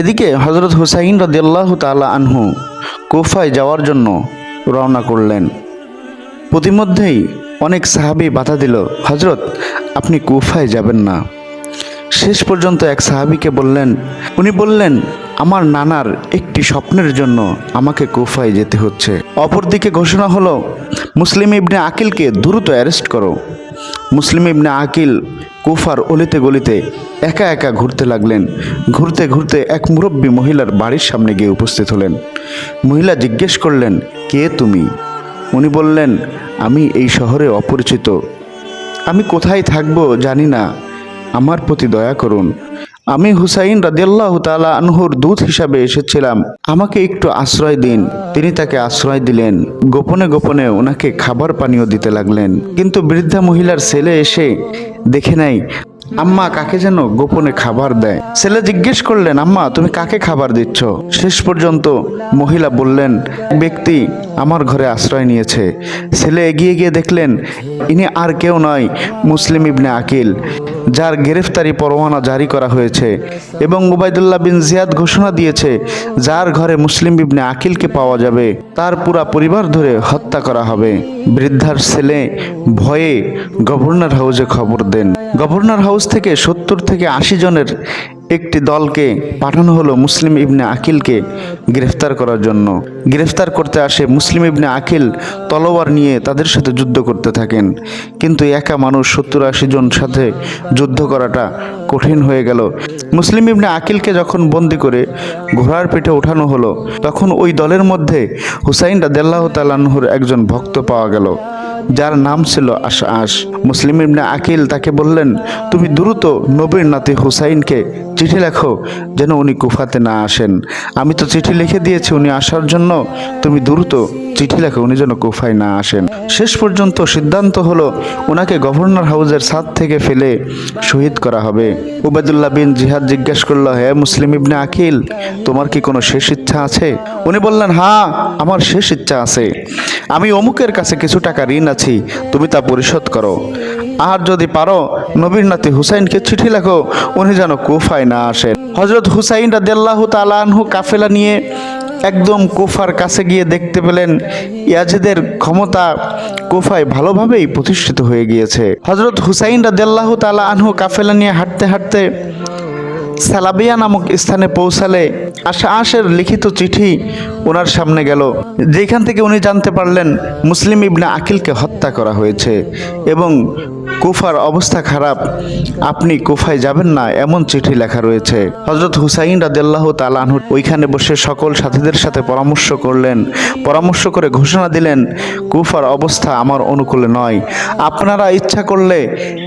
এদিকে হজরত হুসাইন রদিয়াল্লাহ তালা আনহু কুফায় যাওয়ার জন্য রওনা করলেন। প্রতিমধ্যেই অনেক সাহাবি বাধা দিল হজরত আপনি কুফায় যাবেন না। শেষ পর্যন্ত এক সাহাবিকে বললেন, উনি বললেন, আমার নানার একটি স্বপ্নের জন্য আমাকে কুফায় যেতে হচ্ছে। অপরদিকে ঘোষণা হলো, মুসলিম ইবনে আকিলকে দ্রুত অ্যারেস্ট করো। মুসলিম ইবনে আকিল কুফার অলিতে গলিতে একা একা ঘুরতে লাগলেন। ঘুরতে ঘুরতে এক মুরব্বী মহিলার বাড়ির সামনে গিয়ে উপস্থিত হলেন। মহিলা জিজ্ঞেস করলেন, কে তুমি? উনি বললেন, আমি এই শহরে অপরিচিত। আমি কোথায় থাকব জানি না। আমার প্রতি দয়া করুন। আমি হুসাইন রাজিয়াল্লাহ তালা আনহুর দূত হিসাবে এসেছিলাম। আমাকে একটু আশ্রয় দিন। তিনি তাকে আশ্রয় দিলেন। গোপনে গোপনে ওনাকে খাবার পানীয় দিতে লাগলেন। কিন্তু বৃদ্ধা মহিলার ছেলে এসে দেখে নাই আম্মা কাকে যেন গোপনে খাবার দেয়। ছেলে জিজ্ঞেস করলেন, আম্মা, তুমি কাকে খাবার দিচ্ছ? শেষ পর্যন্ত মহিলা বললেন ব্যক্তি আমার ঘরে আশ্রয় নিয়েছে। ছেলে এগিয়ে গিয়ে দেখলেন, ইনি আর কেউ নয়, মুসলিম ইবনে আকিল, যার গ্রেফতারি পরোয়ানা জারি করা হয়েছে এবং উবাইদুল্লাহ বিন জিয়াদ ঘোষণা দিয়েছে, যার ঘরে মুসলিম ইবনে আকিলকে পাওয়া যাবে। তার পুরা পরিবার ধরে হত্যা করা হবে। বৃদ্ধার ছেলে ভয়ে গভর্নর হাউজে খবর দেন। গভর্নর হাউস থেকে সত্তর থেকে আশি জনের একটি দলকে পাঠানো হলো মুসলিম ইবনে আকিলকে গ্রেফতার করার জন্য। গ্রেফতার করতে আসে মুসলিম ইবনে আকিল তলোয়ার নিয়ে তাদের সাথে যুদ্ধ করতে থাকেন। কিন্তু একা মানুষ সত্তর আশি জন সাথে যুদ্ধ করাটা কঠিন হয়ে গেল। মুসলিম ইবনে আকিলকে যখন বন্দি করে ঘোড়ার পিঠে ওঠানো হলো, তখন ওই দলের মধ্যে হুসাইন রাদেল্লাহ তালাহুর একজন ভক্ত পাওয়া গেল। যার নাম ছিল আশ আশ মুসলিম ইবনে আকিল তাকে বললেন, তুমি দ্রুত নবীর নাতি হুসাইনকে চিঠি লেখো যেন উনি কুফাতে না আসেন। আমি তো চিঠি লিখে দিয়েছি উনি আসার জন্য। তুমি দ্রুত চিঠি লেখো উনি যেন কুফায় না আসেন। শেষ পর্যন্ত সিদ্ধান্ত হলো ওনাকে গভর্নর হাউসের ছাদ থেকে ফেলে শহীদ করা হবে। উবায়দুল্লাহ বিন জিহাদ জিজ্ঞেস করল, হে মুসলিম ইবনে আকিল, তোমার কি কোনো শেষ ইচ্ছা আছে? উনি বললেন হ্যাঁ আমার শেষ ইচ্ছা আছে। আমি অমুকের কাছে কিছু টাকা ঋণ আছি, তুমি তা পরিশোধ করো। আর যদি পারো, নবীর নাতি হুসাইনকে চিঠি লেখো, উনি যেন কুফায় না আসেন। হজরত হুসাইন রাদেল্লাহ তাআলা আনহু কাফেলা নিয়ে একদম কুফার কাছে গিয়ে দেখতে পেলেন, ইয়াজিদের ক্ষমতা কুফায় ভালোভাবেই প্রতিষ্ঠিত হয়ে গিয়েছে। হজরত হুসাইন রাদেল্লাহ তালা আনহু কাফেলা নিয়ে হাঁটতে হাঁটতে সালাবিয়া নামক স্থানে পৌঁছালে আশা আশের লিখিত চিঠি ওনার সামনে গেল। যেখান থেকে উনি জানতে পারলেন মুসলিম ইবনে আকিলকে হত্যা করা হয়েছে এবং কুফার অবস্থা খারাপ, আপনি কুফায় যাবেন না এমন চিঠি লেখা রয়েছে। হজরত হুসাইন রাদিয়াল্লাহ তালাহ ওইখানে বসে সকল সাথীদের সাথে পরামর্শ করলেন। পরামর্শ করে ঘোষণা দিলেন, কুফার অবস্থা আমার অনুকূলে নয়। আপনারা ইচ্ছা করলে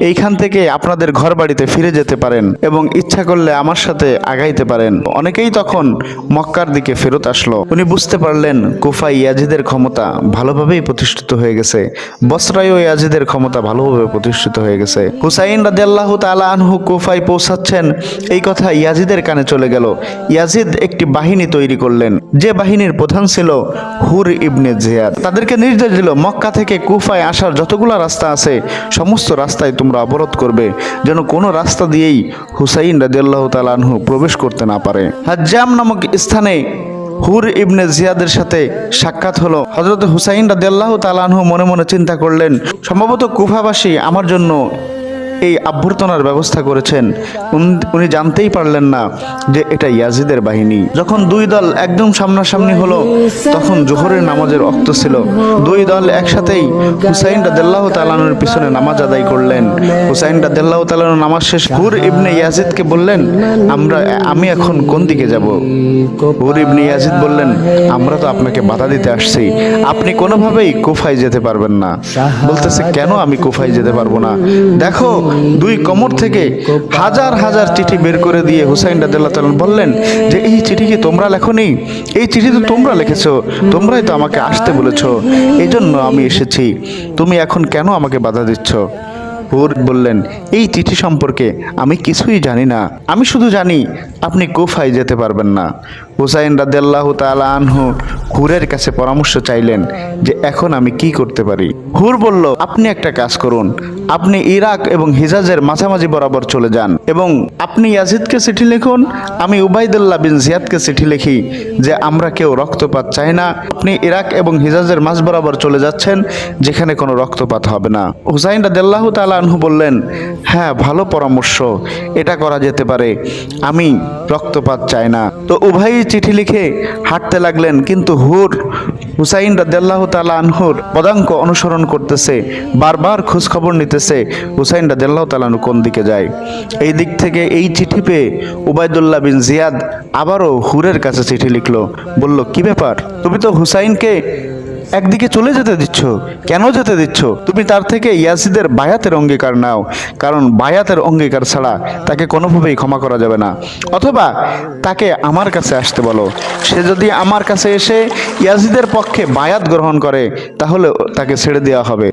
এইখান থেকে আপনাদের ঘর বাড়িতে ফিরে যেতে পারেন এবং ইচ্ছা করলে আমার সাথে আগাইতে পারেন। অনেকেই তখন মক্কার দিকে ফেরত আসলো। উনি বুঝতে পারলেন কুফায় ইয়াজিদের ক্ষমতা ভালোভাবেই প্রতিষ্ঠিত হয়ে গেছে। বসরাইও ইয়াজিদের ক্ষমতা ভালোভাবে প্রতিষ্ঠিত হয়ে গেছে। হুসাইন রাদিয়াল্লাহ তালা আনহু কুফায় পৌঁছাচ্ছেন। এই কথা ইয়াজিদের কানে চলে গেল। ইয়াজিদ একটি বাহিনী তৈরি করলেন। যে বাহিনীর প্রধান ছিল হুর ইবনে জিয়াদ। তাদেরকে নির্দেশ দিল, মক্কা থেকে কুফায় আসার যতগুলো রাস্তা আছে, সমস্ত রাস্তায় তোমরা অবরোধ করবে। যেন কোনো রাস্তা দিয়েই হুসাইন রাদিয়াল্লাহ তাআলা আনহু প্রবেশ করতে না পারে। হাজ্জাম নামক স্থানে হুর ইবনে জিয়াদের সাথে সাক্ষাৎ হলো। হজরত হুসাইন রাদিয়াল্লাহু তালানহু মনে মনে চিন্তা করলেন, সম্ভবত কুফাবাসী আমার জন্য এই অভ্যর্থনার ব্যবস্থা করেছেন, উন- জানতেই পারলেন না যে এটা ইয়াজিদের বাহিনী। যখন দুই দল একদম সামনাসামনি হলো, তখন জোহরের নামাজের অক্ত ছিল। দুই দল একসাথেই হুসাইন রাদিয়াল্লাহু তালানুর পিছনে নামাজ আদায় করলেন। হুসাইন রাদিয়াল্লাহু তালানু নামাজ শেষ, হুর ইবনে ইয়াজিদকে বললেন, আমরা, আমি এখন কোন দিকে যাব? হুর ইবনে ইয়াজিদ বললেন, আমরা তো আপনাকে বাধা দিতে আসছি। আপনি কোনোভাবেই কুফায় যেতে পারবেন না। বলতেছে, কেন আমি কুফায় যেতে পারব না? দেখো দুই কোমর থেকে হাজার হাজার চিঠি বের করে দিয়ে হুসাইন তাআলা বললেন যে, এই চিঠি কি তোমরা লেখনি? এই চিঠি তো তোমরা লিখেছ, তোমরাই তো আমাকে আসতে বলেছ। এই জন্য আমি এসেছি। তুমি এখন কেন আমাকে বাধা দিচ্ছ? হুর বললেন, এই চিঠি সম্পর্কে আমি কিছুই জানি না। আমি শুধু জানি আপনি কুফায় যেতে পারবেন না। হুসাইন রাদিয়াল্লাহু তাআলা আনহু হুরের কাছে পরামর্শ চাইলেন যে, এখন আমি কি করতে পারি? হুর বলল, আপনি একটা কাজ করুন। আপনি ইরাক এবং হিজাজের মাঝামাঝি বরাবর চলে যান এবং আপনি ইয়াজিদকে চিঠি লিখুন, আমি উবাইদুল্লাহ বিন জিয়াদকে চিঠি লিখি যে, আমরা কেউ রক্তপাত চাই না। আপনি ইরাক এবং হিজাজের মাঝ বরাবর চলে যাচ্ছেন, যেখানে কোনো রক্তপাত হবে না। হুসাইন রাদিয়াল্লাহু তাআলা আনহু বললেন হ্যাঁ ভালো পরামর্শ। এটা করা যেতে পারে। আমি রক্তপাত চাই না। তো উভয়ই চিঠি লিখে হাঁটতে লাগলেন, কিন্তু হুর হুসাইন রাজ্লাহ তালা আনহুর পদাঙ্ক অনুসরণ করতেছে, বারবার খোঁজখবর নিতেছে, হুসাইন রাজ্লাহ তালানু কোন দিকে যায়? এই দিক থেকে এই চিঠি পেয়ে উবায়দুল্লাহ বিন জিয়াদ আবারও হুরের কাছে চিঠি লিখলো, বলল, কি ব্যাপার? তুমি তো হুসাইনকে একদিকে চলে যেতে দিচ্ছ। কেন যেতে দিচ্ছ? তুমি তার থেকে ইয়াসিদের বায়াতের অঙ্গীকার নাও, কারণ বায়াতের অঙ্গীকার ছাড়া তাকে কোনোভাবেই ক্ষমা করা যাবে না। অথবা তাকে আমার কাছে আসতে বলো। সে যদি আমার কাছে এসে ইয়াজিদের পক্ষে বায়াত গ্রহণ করে, তাহলে তাকে ছেড়ে দেওয়া হবে।